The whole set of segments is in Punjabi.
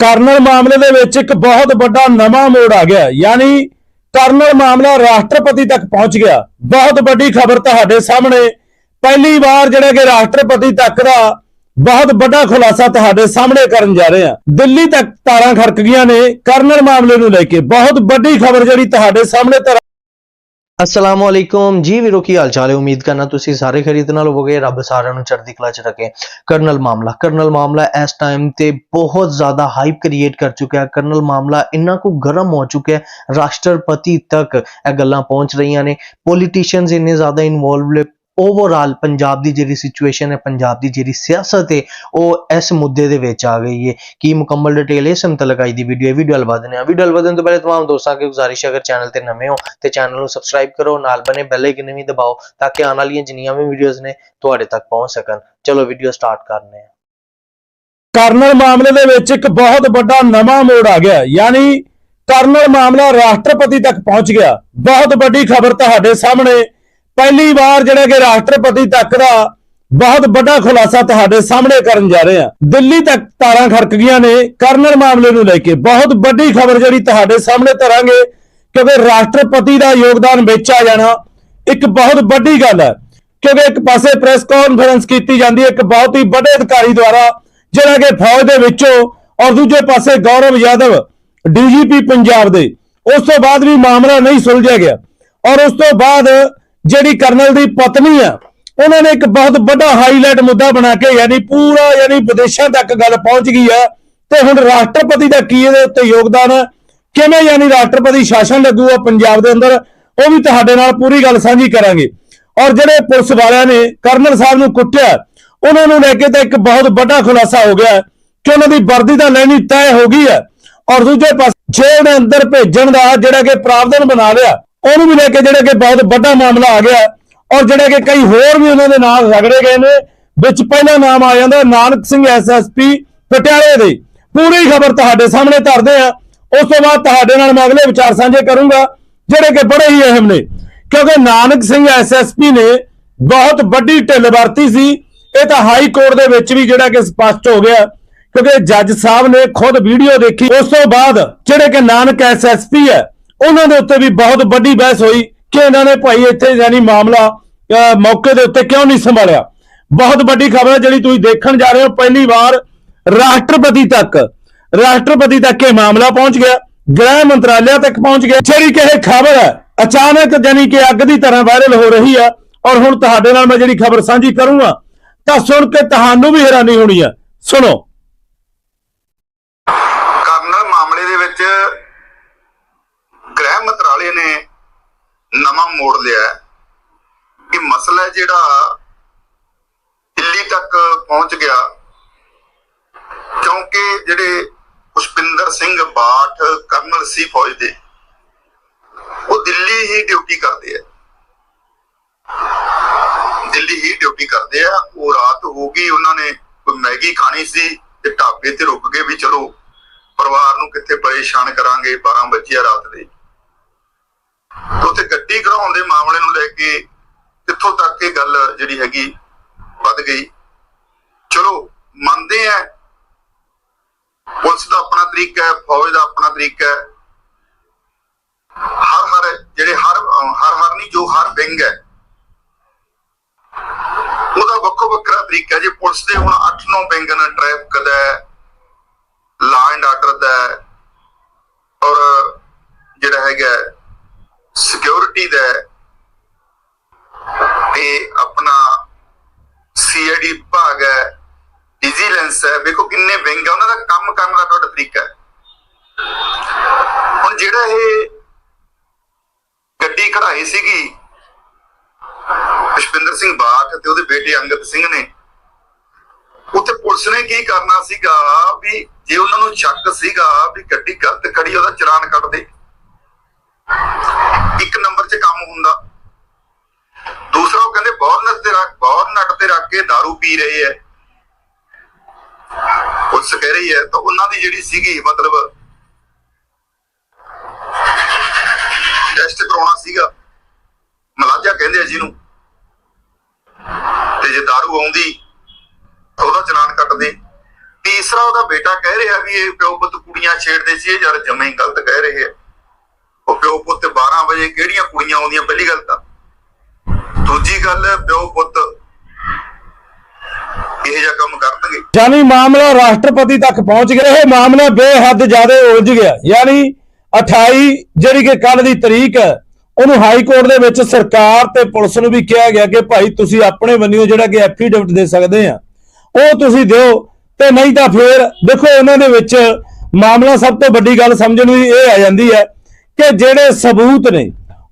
ਕਰਨਲ ਮਾਮਲੇ ਦੇ ਵਿੱਚ ਇੱਕ ਬਹੁਤ ਵੱਡਾ ਨਵਾਂ ਮੋੜ ਆ ਗਿਆ। ਯਾਨੀ ਕਰਨਲ ਮਾਮਲਾ ਰਾਸ਼ਟਰਪਤੀ ਤੱਕ ਪਹੁੰਚ ਗਿਆ। ਬਹੁਤ ਵੱਡੀ ਖਬਰ ਤੁਹਾਡੇ ਸਾਹਮਣੇ। ਪਹਿਲੀ ਵਾਰ ਜਿਹੜਾ ਕਿ ਰਾਸ਼ਟਰਪਤੀ ਤੱਕ ਦਾ ਬਹੁਤ ਵੱਡਾ ਖੁਲਾਸਾ ਤੁਹਾਡੇ ਸਾਹਮਣੇ ਕਰਨ ਜਾ ਰਹੇ ਹਾਂ। ਦਿੱਲੀ ਤੱਕ ਤਾਰਾਂ ਖੜਕ ਗਈਆਂ ਨੇ ਕਰਨਲ ਮਾਮਲੇ ਨੂੰ ਲੈ ਕੇ। ਬਹੁਤ ਵੱਡੀ ਖਬਰ ਜਿਹੜੀ ਤੁਹਾਡੇ ਸਾਹਮਣੇ ਧਰ ਅਸਲਾਮ ਵਾਲੇਕੁਮ ਜੀ ਵੀਰੋ, ਕੀ ਹਾਲ ਚਾਲ ਹੈ? ਉਮੀਦ ਕਰਨਾ ਤੁਸੀਂ ਸਾਰੇ ਖਰੀਦ ਨਾਲ ਹੋਵੋਗੇ। ਰੱਬ ਸਾਰਿਆਂ ਨੂੰ ਚੜ੍ਹਦੀ ਕਲਾ ਚ ਰੱਖੇ। ਕਰਨਲ ਮਾਮਲਾ। ਕਰਨਲ ਮਾਮਲਾ ਇਸ ਟਾਈਮ ਤੇ ਬਹੁਤ ਜ਼ਿਆਦਾ ਹਾਈਪ ਕ੍ਰੀਏਟ ਕਰ ਚੁੱਕਿਆ। ਕਰਨਲ ਮਾਮਲਾ ਇੰਨਾ ਕੁ ਗਰਮ ਹੋ ਚੁੱਕਿਆ ਰਾਸ਼ਟਰਪਤੀ ਤੱਕ ਇਹ ਗੱਲਾਂ ਪਹੁੰਚ ਰਹੀਆਂ ਨੇ। ਪੋਲੀਟੀਸ਼ੀਅਨਸ ਇੰਨੇ ਜ਼ਿਆਦਾ ਇਨਵੋਲਵਡ ਓਵਰਆਲ ਪੰਜਾਬ ਦੀ ਜਿਹੜੀ ਸਿਚੁਏਸ਼ਨ ਹੈ ਪੰਜਾਬ ਦੀ ਜਿਹੜੀ ਸਿਆਸਤ ਹੈ ਉਹ ਇਸ ਮੁੱਦੇ ਦੇ ਵਿੱਚ ਆ ਗਈ ਹੈ ਕੀ ਮੁਕੰਮਲ ਡਿਟੇਲ ਇਸ ਮੁਤਲਕ ਅੱਜ ਦੀ ਵੀਡੀਓ ਹੈ ਵੀਡੀਓ ਹਲਵਾ ਦਿੰਦੇ ਹਾਂ ਵੀਡੀਓ ਹਲਵਾ ਦੇਣ ਤੋਂ ਪਹਿਲੇ तमाम ਦੋਸਤਾਂ ਅੱਗੇ ਗੁਜ਼ਾਰਿਸ਼ ਹੈ ਅਗਰ ਚੈਨਲ ਤੇ ਨਵੇਂ ਹੋ ਤੇ ਚੈਨਲ ਨੂੰ ਸਬਸਕ੍ਰਾਈਬ ਕਰੋ ਨਾਲ ਬਨੇ ਬੈਲ ਆਈਕਨ ਵੀ ਦਬਾਓ ਤਾਂ ਕਿ ਆਉਣ ਵਾਲੀਆਂ ਜਿੰਨੀਆਂ ਵੀ ਵੀਡੀਓਜ਼ ਨੇ ਤੁਹਾਡੇ ਤੱਕ ਪਹੁੰਚ ਸਕਣ ਚਲੋ ਵੀਡੀਓ ਸਟਾਰਟ ਕਰਨੇ ਆ ਕਰਨਲ ਮਾਮਲੇ ਦੇ ਵਿੱਚ ਇੱਕ ਬਹੁਤ ਵੱਡਾ ਨਵਾਂ ਮੋੜ ਆ ਗਿਆ ਯਾਨੀ ਕਰਨਲ ਮਾਮਲਾ ਰਾਸ਼ਟਰਪਤੀ ਤੱਕ ਪਹੁੰਚ ਗਿਆ ਬਹੁਤ ਵੱਡੀ ਖਬਰ ਤੁਹਾਡੇ ਸਾਹਮਣੇ ਪਹਿਲੀ ਵਾਰ ਜਿਹੜਾ ਕਿ ਰਾਸ਼ਟਰਪਤੀ ਤੱਕ ਦਾ ਬਹੁਤ ਵੱਡਾ ਖੁਲਾਸਾ ਤੁਹਾਡੇ ਸਾਹਮਣੇ ਕਰਨ ਜਾ ਰਹੇ ਹਾਂ। ਦਿੱਲੀ ਤੱਕ ਤਾਰਾਂ ਖੜਕ ਗਈਆਂ ਨੇ, ਕਰਨਲ ਮਾਮਲੇ ਨੂੰ ਲੈ ਕੇ। ਬਹੁਤ ਵੱਡੀ ਖਬਰ ਜਿਹੜੀ ਤੁਹਾਡੇ ਸਾਹਮਣੇ ਧਰਾਂਗੇ, ਕਿਉਂਕਿ ਰਾਸ਼ਟਰਪਤੀ ਦਾ ਯੋਗਦਾਨ ਵਿੱਚ ਆ ਜਾਣਾ ਇੱਕ ਬਹੁਤ ਵੱਡੀ ਗੱਲ ਹੈ। ਕਿਉਂਕਿ ਇੱਕ ਪਾਸੇ ਪ੍ਰੈਸ ਕਾਨਫਰੰਸ ਕੀਤੀ ਜਾਂਦੀ ਹੈ, ਇੱਕ ਬਹੁਤ ਹੀ ਵੱਡੇ ਅਧਿਕਾਰੀ ਦੁਆਰਾ, ਜਿਹੜਾ ਕਿ ਫੌਜ ਦੇ ਵਿੱਚੋਂ, ਔਰ ਦੂਜੇ ਪਾਸੇ ਗੌਰਵ ਯਾਦਵ ਡੀਜੀਪੀ ਪੰਜਾਬ ਦੇ। ਉਸ ਤੋਂ ਬਾਅਦ ਵੀ ਮਾਮਲਾ ਨਹੀਂ ਸੁਲਝਿਆ ਗਿਆ। ਔਰ ਉਸ ਤੋਂ ਬਾਅਦ ਜਿਹੜੀ ਕਰਨਲ ਦੀ ਪਤਨੀ ਆ, ਉਹਨਾਂ ਨੇ ਇੱਕ ਬਹੁਤ ਵੱਡਾ ਹਾਈਲਾਈਟ ਮੁੱਦਾ ਬਣਾ ਕੇ, ਯਾਨੀ ਪੂਰਾ, ਯਾਨੀ ਵਿਦੇਸ਼ਾਂ ਤੱਕ ਗੱਲ ਪਹੁੰਚ ਗਈ ਹੈ ਤੇ ਹੁਣ ਰਾਸ਼ਟਰਪਤੀ ਦਾ ਕੀ ਇਹਦੇ ਉੱਤੇ ਯੋਗਦਾਨ? ਹੈ ਕਿਵੇਂ ਯਾਨੀ ਰਾਸ਼ਟਰਪਤੀ ਸ਼ਾਸਨ ਲੱਗੂਗਾ ਪੰਜਾਬ ਦੇ ਅੰਦਰ? ਉਹ ਵੀ ਤੁਹਾਡੇ ਨਾਲ ਪੂਰੀ ਗੱਲ ਸਾਂਝੀ ਕਰਾਂਗੇ। ਔਰ ਜਿਹੜੇ ਪੁਲਿਸ ਵਾਲਿਆਂ ਨੇ ਕਰਨਲ ਸਾਹਿਬ ਨੂੰ ਕੁੱਟਿਆ, ਉਹਨਾਂ ਨੂੰ ਲੈ ਕੇ ਤਾਂ ਇੱਕ ਬਹੁਤ ਵੱਡਾ ਖੁਲਾਸਾ ਹੋ ਗਿਆ ਕਿ ਉਹਨਾਂ ਦੀ ਵਰਦੀ ਤਾਂ ਲੈਣੀ ਤੈਅ ਹੋ ਗਈ ਹੈ ਔਰ ਦੂਜੇ ਪਾਸੇ ਜੇਲ੍ਹ ਦੇ ਅੰਦਰ ਭੇਜਣ ਦਾ ਜਿਹੜਾ ਕਿ ਪ੍ਰਾਵਧਾਨ ਬਣਾ ਲਿਆ ਉਹਨੂੰ ਵੀ ਲੈ ਕੇ ਜਿਹੜਾ ਕਿ ਬਹੁਤ ਵੱਡਾ ਮਾਮਲਾ ਆ ਗਿਆ ਔਰ ਜਿਹੜੇ ਕਿ ਕਈ ਹੋਰ ਵੀ ਉਹਨਾਂ ਦੇ ਨਾਲ ਰਗੜੇ ਗਏ ਨੇ, ਵਿੱਚ ਪਹਿਲਾ ਨਾਮ ਆ ਜਾਂਦਾ ਨਾਨਕ ਸਿੰਘ ਐਸਐਸਪੀ ਪਟਿਆਲੇ ਦੇ। ਪੂਰੀ ਖਬਰ ਤੁਹਾਡੇ ਸਾਹਮਣੇ ਧਰਦੇ ਆ ਉਸ ਤੋਂ ਬਾਅਦ ਤੁਹਾਡੇ ਨਾਲ ਮੈਂ ਅਗਲੇ ਵਿਚਾਰ ਸਾਂਝੇ ਕਰੂੰਗਾ, ਜਿਹੜੇ ਕਿ ਬੜੇ ਹੀ ਅਹਿਮ ਨੇ। ਕਿਉਂਕਿ ਨਾਨਕ ਸਿੰਘ ਐਸਐਸਪੀ ਨੇ ਬਹੁਤ ਵੱਡੀ ਢਿੱਲ ਵਰਤੀ ਸੀ। ਇਹ ਤਾਂ ਹਾਈ ਕੋਰਟ ਦੇ ਵਿੱਚ ਵੀ ਜਿਹੜਾ ਕਿ ਸਪਸ਼ਟ ਹੋ ਗਿਆ। ਕਿਉਂਕਿ ਜੱਜ ਸਾਹਿਬ ਨੇ ਖੁਦ ਵੀਡੀਓ ਦੇਖੀ। ਉਸ ਤੋਂ ਬਾਅਦ ਜਿਹੜੇ ਕਿ ਨਾਨਕ ਐਸਐਸਪੀ ਹੈ ਉਹਨਾਂ ਦੇ ਉੱਤੇ ਵੀ ਬਹੁਤ ਵੱਡੀ ਬਹਿਸ ਹੋਈ ਕਿ ਇਹਨਾਂ ਨੇ ਭਾਈ ਇੱਥੇ ਯਾਨੀ ਮਾਮਲਾ ਅਹ, ਮੌਕੇ ਦੇ ਉੱਤੇ ਕਿਉਂ ਨਹੀਂ ਸੰਭਾਲਿਆ। ਬਹੁਤ ਵੱਡੀ ਖਬਰ ਹੈ ਜਿਹੜੀ ਤੁਸੀਂ ਦੇਖਣ ਜਾ ਰਹੇ ਹੋ ਪਹਿਲੀ ਵਾਰ ਰਾਸ਼ਟਰਪਤੀ ਤੱਕ ਰਾਸ਼ਟਰਪਤੀ ਤੱਕ ਇਹ ਮਾਮਲਾ ਪਹੁੰਚ ਗਿਆ ਗ੍ਰਹਿ ਮੰਤਰਾਲਿਆ ਤੱਕ ਪਹੁੰਚ ਗਿਆ। ਜਿਹੜੀ ਕਿ ਇਹ ਖਬਰ ਹੈ ਅਚਾਨਕ ਜਾਨੀ ਕਿ ਅੱਗ ਦੀ ਤਰ੍ਹਾਂ ਵਾਇਰਲ ਹੋ ਰਹੀ ਹੈ ਔਰ ਹੁਣ ਤੁਹਾਡੇ ਨਾਲ ਮੈਂ ਜਿਹੜੀ ਖਬਰ ਸਾਂਝੀ ਕਰੂੰਗਾ ਤਾਂ ਸੁਣ ਕੇ ਤੁਹਾਨੂੰ ਵੀ ਹੈਰਾਨੀ ਹੋਣੀ ਹੈ। ਸੁਣੋ ਕਰਨਲ ਮਾਮਲੇ ਦੇ ਵਿੱਚ ਗ੍ਰਹਿ ਮੰਤਰਾਲੇ ਨੇ ਨਵਾਂ ਮੋੜ ਲਿਆ ਕਿ ਮਸਲਾ ਜਿਹੜਾ ਦਿੱਲੀ ਤੱਕ ਪਹੁੰਚ ਗਿਆ, ਕਿਉਂਕਿ ਜਿਹੜੇ ਪੁਸ਼ਪਿੰਦਰ ਸਿੰਘ ਬਾਠ, ਕਰਨਲ ਸੀ ਫੌਜ ਦੇ, ਉਹ ਦਿੱਲੀ ਹੀ ਡਿਊਟੀ ਕਰਦੇ ਆ। ਦਿੱਲੀ ਹੀ ਡਿਊਟੀ ਕਰਦੇ ਆ। ਉਹ ਰਾਤ ਹੋ ਗਈ, ਉਹਨਾਂ ਨੇ ਕੋਈ ਮੈਗੀ ਖਾਣੀ ਸੀ ਤੇ ਢਾਬੇ ਤੇ ਰੁਕ ਗਏ ਵੀ ਚਲੋ, ਪਰਿਵਾਰ ਨੂੰ ਕਿੱਥੇ ਪਰੇਸ਼ਾਨ ਕਰਾਂਗੇ 12 ਵਜੇ ਰਾਤ ਦੇ। ਗੱਡੀ ਕਢਾਉਣ ਦੇ ਮਾਮਲੇ ਨੂੰ ਲੈ ਕੇ ਕਿੱਥੋਂ ਤੱਕ ਇਹ ਗੱਲ ਜਿਹੜੀ ਹੈਗੀ ਵੱਧ ਗਈ। ਚਲੋ, ਮੰਨਦੇ ਆ। ਪੁਲਿਸ ਦਾ ਆਪਣਾ ਤਰੀਕਾ ਹੈ, ਫੌਜ ਦਾ ਆਪਣਾ ਤਰੀਕਾ ਹੈ। ਹਰ ਹਰ ਜਿਹੜੇ ਹਰ ਹਰ ਹਰ ਨਹੀਂ, ਜੋ ਹਰ ਵਿੰਗ ਹੈ। ਉਹਦਾ ਵੱਖੋ ਵੱਖਰਾ ਤਰੀਕਾ ਜੇ ਪੁਲਿਸ ਦੇ ਹੁਣ 8-9 ਵਿੰਗ ਨੇ traffic the law and order ਦਾ ਔਰ ਜਿਹੜਾ ਹੈਗਾ ਸਿਕਿਉਰਿਟੀ ਦਾ ਤੇ ਆਪਣਾ ਸੀਆਈਡੀ ਵਿਭਾਗ ਹੈ ਵਿਜੀਲੈਂਸ ਹੈ। ਵੇਖੋ ਕਿੰਨੇ ਵਿੰਗ ਆ ਉਹਨਾਂ ਦਾ ਕੰਮ ਕਰਨ ਦਾ ਤੁਹਾਡਾ ਤਰੀਕਾ ਹੈ। ਹੁਣ ਜਿਹੜਾ ਇਹ ਗੱਡੀ ਕਢਾਈ ਸੀਗੀ, ਪੁਸ਼ਪਿੰਦਰ ਸਿੰਘ ਬਾਠ ਤੇ ਉਹਦੇ ਬੇਟੇ ਅੰਗਦ ਸਿੰਘ ਨੇ, ਉੱਥੇ ਪੁਲਿਸ ਨੇ ਕੀ ਕਰਨਾ ਸੀਗਾ ਵੀ ਜੇ ਉਹਨਾਂ ਨੂੰ ਸ਼ੱਕ ਸੀਗਾ ਵੀ ਗੱਡੀ ਗਲਤ ਖੜੀ ਉਹਦਾ ਚਲਾਨ ਕੱਟ ਦੇ। ਇੱਕ ਨੰਬਰ 'ਚ ਕੰਮ ਹੁੰਦਾ ਦੂਸਰਾ ਉਹ ਕਹਿੰਦੇ ਬੌਰਨਟ ਤੇ ਰੱਖ ਬੌਰਨਟ ਤੇ ਰੱਖ ਕੇ दारू ਪੀ ਰਹੇ ਐ ਪੁਲਿਸ ਕਹਿ ਰਹੀ ਹੈ ਤਾਂ ਉਹਨਾਂ ਦੀ ਜਿਹੜੀ ਸੀਗੀ ਮਤਲਬ ਟੈਸਟ ਕਰਾਉਣਾ ਸੀਗਾ ਮਲਾਜਾ ਕਹਿੰਦੇ ਆ ਜਿਹਨੂੰ ਤੇ ਜੇ दारू ਆਉਂਦੀ ਤਾਂ ਉਹਦਾ ਚਲਾਨ ਕੱਟਦੇ ਤੀਸਰਾ ਉਹਦਾ ਬੇਟਾ ਕਹਿ ਰਿਹਾ ਵੀ ਇਹ ਪਿਓ ਪੁੱਤ ਕੁੜੀਆਂ ਛੇੜਦੇ ਸੀ ਇਹ ਯਾਰ ਜਮੇ ਹੀ ਗਲਤ ਕਹਿ ਰਹੇ ਆ ਉਹ ਪਿਓ ਪੁੱਤ 12 ਵਜੇ ਕਿਹੜੀਆਂ ਕੁੜੀਆਂ ਆਉਂਦੀਆਂ? ਪਹਿਲੀ ਗੱਲ ਤਾਂ। ਦੂਜੀ ਗੱਲ, ਪਿਓ ਪੁੱਤ ਇਹ ਜਿਹਾ ਕੰਮ ਕਰਨਗੇ। ਯਾਨੀ ਮਾਮਲਾ ਰਾਸ਼ਟਰਪਤੀ ਤੱਕ ਪਹੁੰਚ ਗਿਆ। ਇਹ ਮਾਮਲਾ ਬੇਹੱਦ ਜ਼ਿਆਦਾ ਉਲਝ ਗਿਆ। ਯਾਨੀ 28 ਜਿਹੜੀ ਕਿ ਕੱਲ ਦੀ ਤਰੀਕ ਹੈ, ਉਹਨੂੰ ਹਾਈ ਕੋਰਟ ਦੇ ਵਿੱਚ ਸਰਕਾਰ ਤੇ ਪੁਲਿਸ ਨੂੰ ਵੀ ਕਿਹਾ ਗਿਆ ਕਿ ਭਾਈ ਤੁਸੀਂ ਆਪਣੇ ਬੰਨਿਓ ਜਿਹੜਾ ਕਿ ਐਫੀਡੇਵਿਟ ਦੇ ਸਕਦੇ ਆ, ਉਹ ਤੁਸੀਂ ਦਿਓ। ਤੇ ਨਹੀਂ ਤਾਂ ਫੇਰ ਦੇਖੋ, ਇਹਨਾਂ ਦੇ ਵਿੱਚ ਮਾਮਲਾ ਸਭ ਤੋਂ ਵੱਡੀ ਗੱਲ ਸਮਝਣ ਦੀ ਇਹ ਆ ਜਾਂਦੀ ਹੈ ਕਿ ਜਿਹੜੇ ਸਬੂਤ ਨੇ,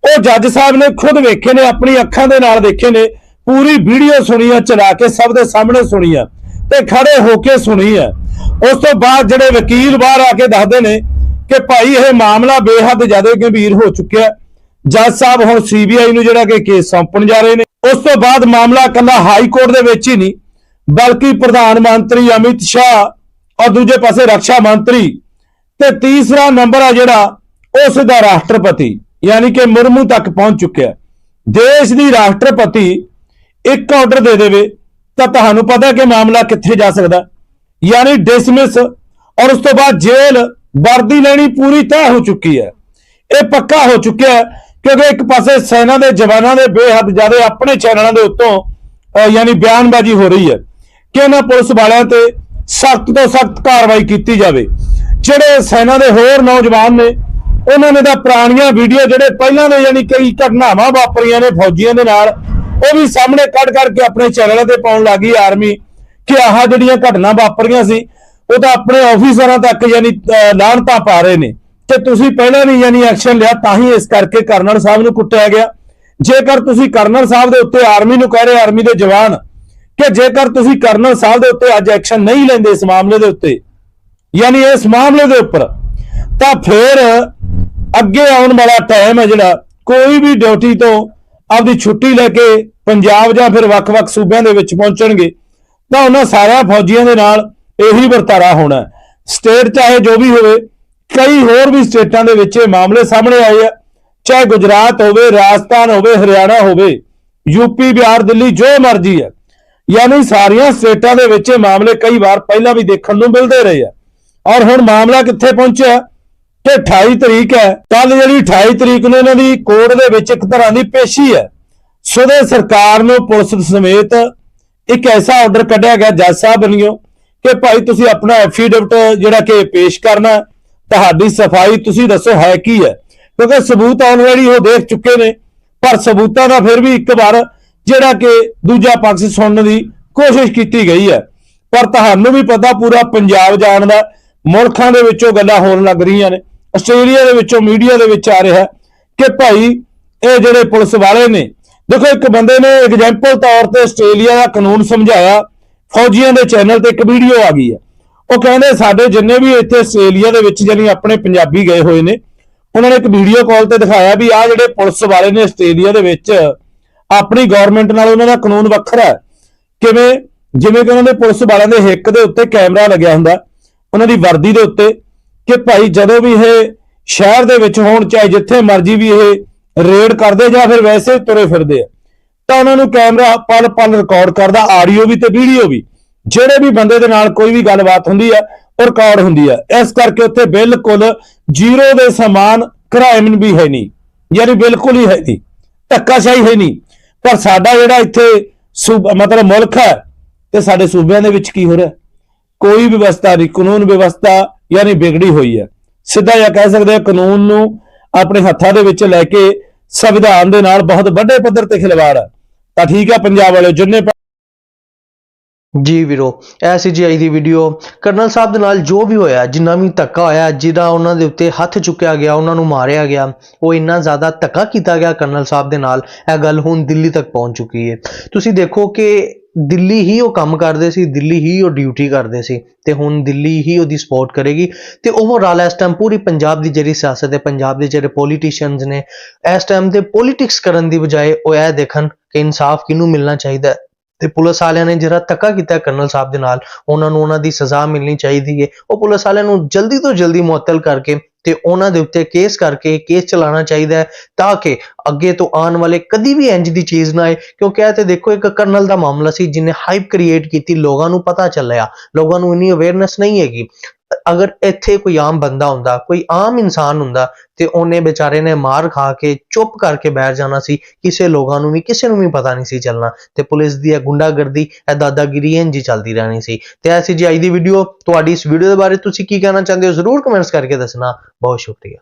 ਉਹ ਜੱਜ ਸਾਹਿਬ ਨੇ ਖੁਦ ਵੇਖੇ ਨੇ, ਆਪਣੀ ਅੱਖਾਂ ਦੇ ਨਾਲ ਦੇਖੇ ਨੇ, ਪੂਰੀ ਵੀਡੀਓ ਸੁਣੀ ਆ, ਚਲਾ ਕੇ ਸਭ ਦੇ ਸਾਹਮਣੇ ਸੁਣੀ ਆ ਤੇ ਖੜੇ ਹੋ ਕੇ ਸੁਣੀ ਆ। ਉਸ ਤੋਂ ਬਾਅਦ ਜਿਹੜੇ ਵਕੀਲ ਬਾਹਰ ਆ ਕੇ ਦੱਸਦੇ ਨੇ ਕਿ ਭਾਈ ਇਹ ਮਾਮਲਾ ਬੇਹੱਦ ਜ਼ਿਆਦਾ ਗੰਭੀਰ ਹੋ ਚੁੱਕਿਆ ਜੱਜ ਸਾਹਿਬ ਹੁਣ ਸੀਬੀਆਈ ਨੂੰ ਜਿਹੜਾ ਕਿ ਕੇਸ ਸੌਂਪਣ ਜਾ ਰਹੇ ਨੇ। ਉਸ ਤੋਂ ਬਾਅਦ ਮਾਮਲਾ ਕੱਲਾ ਹਾਈ ਕੋਰਟ ਦੇ ਵਿੱਚ ਹੀ ਨਹੀਂ, ਬਲਕਿ ਪ੍ਰਧਾਨ ਮੰਤਰੀ ਅਮਿਤ ਸ਼ਾਹ ਔਰ ਦੂਜੇ ਪਾਸੇ ਰੱਖਿਆ ਮੰਤਰੀ ਤੇ ਤੀਸਰਾ ਨੰਬਰ ਆ ਜਿਹੜਾ ਉਸ ਦਾ ਰਾਸ਼ਟਰਪਤੀ ਯਾਨੀ ਕਿ ਮੁਰਮੂ ਤੱਕ ਪਹੁੰਚ ਚੁੱਕਿਆ ਦੇਸ਼ ਦੀ ਰਾਸ਼ਟਰਪਤੀ ਇੱਕ ਆਰਡਰ ਦੇ ਦੇਵੇ ਤਾਂ ਤੁਹਾਨੂੰ ਪਤਾ ਕਿ ਮਾਮਲਾ ਕਿੱਥੇ ਜਾ ਸਕਦਾ ਯਾਨੀ ਡਿਸਮਿਸ ਔਰ ਉਸ ਤੋਂ ਬਾਅਦ ਜੇਲ੍ਹ ਵਰਦੀ ਲੈਣੀ ਪੂਰੀ ਤੈਅ ਹੋ ਚੁੱਕੀ ਹੈ। ਇਹ ਪੱਕਾ ਹੋ ਚੁੱਕਿਆ ਕਿਉਂਕਿ ਇੱਕ ਪਾਸੇ ਸੈਨਾ ਦੇ ਜਵਾਨਾਂ ਦੇ ਬੇਹੱਦ ਜ਼ਿਆਦਾ ਆਪਣੇ ਚੈਨਲਾਂ ਦੇ ਉੱਤੋਂ ਯਾਨੀ ਬਿਆਨਬਾਜ਼ੀ ਹੋ ਰਹੀ ਹੈ ਕਿ ਇਹਨਾਂ ਪੁਲਿਸ ਵਾਲਿਆਂ ਤੇ ਸਖਤ ਤੋਂ ਸਖਤ ਕਾਰਵਾਈ ਕੀਤੀ ਜਾਵੇ। ਜਿਹੜੇ ਸੈਨਾ ਦੇ ਹੋਰ ਨੌਜਵਾਨ ਨੇ ਉਹਨਾਂ ਨੇ ਤਾਂ ਪੁਰਾਣੀਆਂ ਵੀਡੀਓ ਜਿਹੜੇ ਪਹਿਲਾਂ ਦੇ ਯਾਨੀ ਕਈ ਘਟਨਾਵਾਂ ਵਾਪਰੀਆਂ ਨੇ ਫੌਜੀਆਂ ਦੇ ਨਾਲ ਉਹ ਵੀ ਸਾਹਮਣੇ ਕੱਢ ਕੱਢ ਕੇ ਆਪਣੇ ਚੈਨਲਾਂ ਤੇ ਪਾਉਣ ਲੱਗੀ ਆਰਮੀ ਕਿ ਆਹ ਜਿਹੜੀਆਂ ਘਟਨਾ ਵਾਪਰੀਆਂ ਸੀ ਉਹ ਤਾਂ ਆਪਣੇ ਆਫੀਸਰਾਂ ਤੱਕ ਯਾਨੀ ਅਹ, ਲਾਹਨਤਾਂ ਪਾ ਰਹੇ ਨੇ ਤੇ ਤੁਸੀਂ ਪਹਿਲਾਂ ਨਹੀਂ ਯਾਨੀ ਐਕਸ਼ਨ ਲਿਆ ਤਾਂ ਹੀ ਇਸ ਕਰਕੇ ਕਰਨਲ ਸਾਹਿਬ ਨੂੰ ਕੁੱਟਿਆ ਗਿਆ। ਜੇਕਰ ਤੁਸੀਂ ਕਰਨਲ ਸਾਹਿਬ ਦੇ ਉੱਤੇ ਆਰਮੀ ਨੂੰ ਕਹਿ ਰਹੇ ਆਰਮੀ ਦੇ ਜਵਾਨ ਕਿ ਜੇਕਰ ਤੁਸੀਂ ਕਰਨਲ ਸਾਹਿਬ ਦੇ ਉੱਤੇ ਅੱਜ ਐਕਸ਼ਨ ਨਹੀਂ ਲੈਂਦੇ ਇਸ ਮਾਮਲੇ ਦੇ ਉੱਤੇ ਯਾਨੀ ਇਸ ਮਾਮਲੇ ਦੇ ਉੱਪਰ ਤਾਂ ਫਿਰ ਅੱਗੇ ਆਉਣ ਵਾਲਾ ਟਾਈਮ ਹੈ ਜਿਹੜਾ, ਕੋਈ ਵੀ ਡਿਊਟੀ ਤੋਂ ਆਪਦੀ ਛੁੱਟੀ ਲੈ ਕੇ ਪੰਜਾਬ ਜਾਂ ਫਿਰ ਵੱਖ-ਵੱਖ ਸੂਬਿਆਂ ਦੇ ਵਿੱਚ ਪਹੁੰਚਣਗੇ, ਤਾਂ ਉਹਨਾਂ ਸਾਰਿਆਂ ਫੌਜੀਆਂ ਦੇ ਨਾਲ ਇਹੀ ਵਰਤਾਰਾ ਹੋਣਾ ਸਟੇਟ ਚਾਹੇ ਜੋ ਵੀ ਹੋਵੇ, ਕਈ ਹੋਰ ਵੀ ਸਟੇਟਾਂ ਦੇ ਵਿੱਚ ਇਹ ਮਾਮਲੇ ਸਾਹਮਣੇ ਆਏ ਆ। ਚਾਹੇ ਗੁਜਰਾਤ ਹੋਵੇ, ਰਾਜਸਥਾਨ ਹੋਵੇ, ਹਰਿਆਣਾ ਹੋਵੇ ਯੂਪੀ ਬਿਹਾਰ, ਦਿੱਲੀ, ਜੋ ਮਰਜ਼ੀ ਹੈ। ਯਾਨੀ ਸਾਰੀਆਂ ਸਟੇਟਾਂ ਦੇ ਵਿੱਚ ਇਹ ਮਾਮਲੇ ਕਈ ਵਾਰ ਪਹਿਲਾਂ ਵੀ ਦੇਖਣ ਨੂੰ ਮਿਲਦੇ ਰਹੇ ਆ। ਔਰ ਹੁਣ ਮਾਮਲਾ ਕਿੱਥੇ ਪਹੁੰਚਿਆ? ਕਿ 28 ਤਰੀਕ ਹੈ ਕੱਲ ਜਿਹੜੀ 28 ਤਰੀਕ ਨੂੰ ਇਹਨਾਂ ਦੀ ਕੋਰਟ ਦੇ ਵਿੱਚ ਇੱਕ ਤਰ੍ਹਾਂ ਦੀ ਪੇਸ਼ੀ ਹੈ। ਸੁਦੇ ਸਰਕਾਰ ਨੂੰ ਪੁਲਿਸ ਸਮੇਤ ਇੱਕ ਐਸਾ ਆਰਡਰ ਕੱਢਿਆ ਗਿਆ, ਜੱਜ ਸਾਹਿਬ ਵੱਲੋਂ ਕਿ ਭਾਈ ਤੁਸੀਂ ਆਪਣਾ ਐਫੀਡੇਵਿਟ ਜਿਹੜਾ ਕਿ ਪੇਸ਼ ਕਰਨਾ, ਤੁਹਾਡੀ ਸਫ਼ਾਈ ਤੁਸੀਂ ਦੱਸੋ ਹੈ ਕੀ ਹੈ। ਕਿਉਂਕਿ ਸਬੂਤ ਆਲਰੇਡੀ ਉਹ ਦੇਖ ਚੁੱਕੇ ਨੇ, ਪਰ ਸਬੂਤਾਂ ਦਾ ਫਿਰ ਵੀ ਇੱਕ ਵਾਰ ਜਿਹੜਾ ਕਿ ਦੂਜਾ ਪੱਖ ਸੁਣਨ ਦੀ ਕੋਸ਼ਿਸ਼ ਕੀਤੀ ਗਈ ਹੈ। ਪਰ ਤੁਹਾਨੂੰ ਵੀ ਪਤਾ ਪੂਰਾ ਪੰਜਾਬ ਜਾਣਦਾ ਮੁਲਕਾਂ ਦੇ ਵਿੱਚੋਂ ਗੱਲਾਂ ਹੋਣ ਲੱਗ ਰਹੀਆਂ ਨੇ। ਆਸਟ੍ਰੇਲੀਆ ਦੇ ਵਿੱਚੋਂ ਮੀਡੀਆ ਦੇ ਵਿੱਚ ਆ ਰਿਹਾ ਕਿ ਭਾਈ, ਇਹ ਜਿਹੜੇ ਪੁਲਿਸ ਵਾਲੇ ਨੇ, ਦੇਖੋ ਇੱਕ ਬੰਦੇ ਨੇ ਐਗਜ਼ਾਮਪਲ ਤੌਰ ਤੇ ਆਸਟ੍ਰੇਲੀਆ ਦਾ ਕਾਨੂੰਨ ਸਮਝਾਇਆ, ਫੌਜੀਆਂ ਦੇ ਚੈਨਲ ਤੇ ਇੱਕ ਵੀਡੀਓ ਆ ਗਈ ਹੈ। ਉਹ ਕਹਿੰਦੇ ਸਾਡੇ ਜਿੰਨੇ ਵੀ ਇੱਥੇ ਆਸਟ੍ਰੇਲੀਆ ਦੇ ਵਿੱਚ ਜਾਨੀ ਆਪਣੇ ਪੰਜਾਬੀ ਗਏ ਹੋਏ ਨੇ, ਉਹਨਾਂ ਨੇ ਇੱਕ ਵੀਡੀਓ ਕਾਲ ਤੇ ਦਿਖਾਇਆ ਵੀ ਆ ਜਿਹੜੇ ਪੁਲਿਸ ਵਾਲੇ ਨੇ ਆਸਟ੍ਰੇਲੀਆ ਦੇ ਵਿੱਚ, ਆਪਣੀ ਗਵਰਨਮੈਂਟ ਨਾਲ ਉਹਨਾਂ ਦਾ ਕਾਨੂੰਨ ਵੱਖਰਾ ਹੈ। ਕਿਵੇਂ? ਜਿਵੇਂ ਕਿ ਉਹਨਾਂ ਦੇ ਪੁਲਿਸ ਵਾਲਿਆਂ ਦੇ ਹਿੱਕ ਦੇ ਉੱਤੇ ਕੈਮਰਾ ਲੱਗਿਆ ਹੁੰਦਾ, ਉਹਨਾਂ ਦੀ ਵਰਦੀ ਦੇ ਉੱਤੇ ਕਿ ਭਾਈ ਜਦੋਂ ਵੀ ਇਹ ਸ਼ਹਿਰ ਦੇ ਵਿੱਚ ਹੋਣ, ਚਾਹੇ ਜਿੱਥੇ ਮਰਜ਼ੀ ਵੀ ਇਹ ਰੇਡ ਕਰਦੇ ਜਾਂ ਫਿਰ ਵੈਸੇ ਤੁਰੇ ਫਿਰਦੇ ਆ, ਤਾਂ ਉਹਨਾਂ ਨੂੰ ਕੈਮਰਾ ਪਲ ਪਲ ਰਿਕਾਰਡ ਕਰਦਾ ਆਡੀਓ ਵੀ ਤੇ ਵੀਡੀਓ ਵੀ। ਜਿਹੜੇ ਵੀ ਬੰਦੇ ਦੇ ਨਾਲ ਕੋਈ ਵੀ ਗੱਲਬਾਤ ਹੁੰਦੀ ਆ, ਉਹ ਰਿਕਾਰਡ ਹੁੰਦੀ ਆ। ਇਸ ਕਰਕੇ ਉੱਥੇ ਬਿਲਕੁਲ ਜ਼ੀਰੋ ਦੇ ਸਮਾਨ ਕ੍ਰਾਈਮ ਵੀ ਹੈ ਨਹੀਂ। ਯਾਨੀ ਬਿਲਕੁਲ ਹੀ ਹੈ ਨਹੀਂ। ਧੱਕਾਸ਼ਾਹੀ ਹੈ ਨਹੀਂ। ਪਰ ਸਾਡਾ ਜਿਹੜਾ ਇੱਥੇ ਸੂਬ- ਮਤਲਬ ਮੁਲਕ ਹੈ, ਤੇ ਸਾਡੇ ਸੂਬਿਆਂ ਦੇ ਵਿੱਚ ਕੀ ਹੋ ਰਿਹਾ? ਕੋਈ ਵਿਵਸਥਾ ਨਹੀਂ, ਕਾਨੂੰਨ ਵਿਵਸਥਾ ਯਾਨੀ ਵਿਗੜੀ ਹੋਈ ਹੈ। ਸਿੱਧਾ ਜਿਹਾ ਕਹਿ ਸਕਦੇ ਹਾਂ ਕਾਨੂੰਨ ਨੂੰ ਆਪਣੇ ਹੱਥਾਂ ਦੇ ਵਿੱਚ ਲੈ ਕੇ ਸੰਵਿਧਾਨ ਦੇ ਨਾਲ ਬਹੁਤ ਵੱਡੇ ਪੱਧਰ ਤੇ ਖਿਲਵਾੜ ਹੈ। ਤਾਂ ਠੀਕ ਹੈ ਪੰਜਾਬ ਵਾਲਿਓ, ਜਿੰਨੇ ਜੀ ਵੀਰੋ, ਇਹ ਸੀ ਜੀ ਅੱਜ ਦੀ ਵੀਡੀਓ ਕਰਨਲ ਸਾਹਿਬ ਦੇ ਨਾਲ ਜੋ ਵੀ ਹੋਇਆ, ਜਿੰਨਾ ਵੀ ਧੱਕਾ ਹੋਇਆ, ਜਿਹਦਾ ਉਹਨਾਂ ਦੇ ਉੱਤੇ ਹੱਥ ਚੁੱਕਿਆ ਗਿਆ, ਉਹਨਾਂ ਨੂੰ ਮਾਰਿਆ ਗਿਆ, ਉਹ ਇੰਨਾ ਜ਼ਿਆਦਾ ਧੱਕਾ ਕੀਤਾ ਗਿਆ ਕਰਨਲ ਸਾਹਿਬ ਦੇ ਨਾਲ, ਇਹ ਗੱਲ ਹੁਣ ਦਿੱਲੀ ਤੱਕ ਪਹੁੰਚ ਚੁੱਕੀ ਹੈ। ਤੁਸੀਂ ਦੇਖੋ ਕਿ ਦਿੱਲੀ ਹੀ ਉਹ ਕੰਮ ਕਰਦੇ ਸੀ, ਦਿੱਲੀ ਹੀ ਉਹ ਡਿਊਟੀ ਕਰਦੇ ਸੀ ਤੇ ਹੁਣ ਦਿੱਲੀ ਹੀ ਉਹਦੀ ਸਪੋਰਟ ਕਰੇਗੀ ਤੇ ਓਵਰਆਲ ਇਸ ਟਾਈਮ ਪੂਰੀ ਪੰਜਾਬ ਦੀ ਜਿਹੜੀ ਸਿਆਸਤ ਹੈ, ਪੰਜਾਬ ਦੇ ਜਿਹੜੇ ਪੋਲੀਟੀਸ਼ੀਅਨਸ ਨੇ, ਇਸ ਟਾਈਮ ਤੇ ਪੋਲਿਟਿਕਸ ਕਰਨ ਦੀ ਬਜਾਏ ਉਹ ਇਹ ਦੇਖਣ ਕਿ ਇਨਸਾਫ ਕਿਹਨੂੰ ਮਿਲਣਾ ਚਾਹੀਦਾ ਹੈ। ਤੇ ਪੁਲਿਸ ਵਾਲਿਆਂ ਨੇ ਜਿਹੜਾ ਧੱਕਾ ਕੀਤਾ ਕਰਨਲ ਸਾਹਿਬ ਦੇ ਨਾਲ, ਉਹਨਾਂ ਨੂੰ ਉਹਨਾਂ ਦੀ ਸਜ਼ਾ ਮਿਲਣੀ ਚਾਹੀਦੀ ਹੈ। ਉਹ ਪੁਲਿਸ ਵਾਲਿਆਂ ਨੂੰ ਜਲਦੀ ਤੋਂ ਜਲਦੀ ਮੁਅੱਤਲ ਕਰਕੇ ਤੇ ਉਹਨਾਂ ਦੇ ਉੱਤੇ ਕੇਸ ਕਰਕੇ ਕੇਸ ਚਲਾਉਣਾ ਚਾਹੀਦਾ ਹੈ ਤਾਂ ਕਿ ਅੱਗੇ ਤੋਂ ਆਉਣ ਵਾਲੇ ਕਦੀ ਵੀ ਇੰਜ ਦੀ ਚੀਜ਼ ਨਾ ਆਏ। ਕਿਉਂਕਿ ਇਹ ਤੇ ਦੇਖੋ, ਇੱਕ ਕਰਨਲ ਦਾ ਮਾਮਲਾ ਸੀ ਜਿਹਨੇ ਹਾਈਪ ਕ੍ਰੀਏਟ ਕੀਤੀ, ਲੋਕਾਂ ਨੂੰ ਪਤਾ ਚੱਲਿਆ। ਲੋਕਾਂ ਨੂੰ ਇੰਨੀ ਅਵੇਅਰਨੈਸ ਨਹੀਂ ਹੈਗੀ। ਅਗਰ ਇੱਥੇ ਕੋਈ ਆਮ ਬੰਦਾ ਹੁੰਦਾ, ਕੋਈ ਆਮ ਇਨਸਾਨ ਹੁੰਦਾ ਤੇ ਉਹਨੇ ਵਿਚਾਰੇ ਨੇ ਮਾਰ ਖਾ ਕੇ, ਚੁੱਪ ਕਰਕੇ ਬੈਠ ਜਾਣਾ ਸੀ, ਕਿਸੇ ਲੋਕਾਂ ਨੂੰ ਵੀ, ਕਿਸੇ ਨੂੰ ਵੀ ਪਤਾ ਨਹੀਂ ਸੀ ਚੱਲਣਾ ਤੇ ਪੁਲਿਸ ਦੀ ਇਹ ਗੁੰਡਾਗਰਦੀ, ਇਹ ਦਾਦਾਗਿਰੀ ਇੰਝ ਹੀ ਚੱਲਦੀ ਰਹਿਣੀ ਸੀ। ਤੇ ਐਸੀ ਜੀ ਅੱਜ ਦੀ ਵੀਡੀਓ ਤੁਹਾਡੀ ਇਸ ਵੀਡੀਓ ਦੇ ਬਾਰੇ ਤੁਸੀਂ ਕੀ ਕਹਿਣਾ ਚਾਹੁੰਦੇ ਹੋ, ਜ਼ਰੂਰ ਕਮੈਂਟਸ ਕਰਕੇ ਦੱਸਣਾ। ਬਹੁਤ ਸ਼ੁਕਰੀਆ।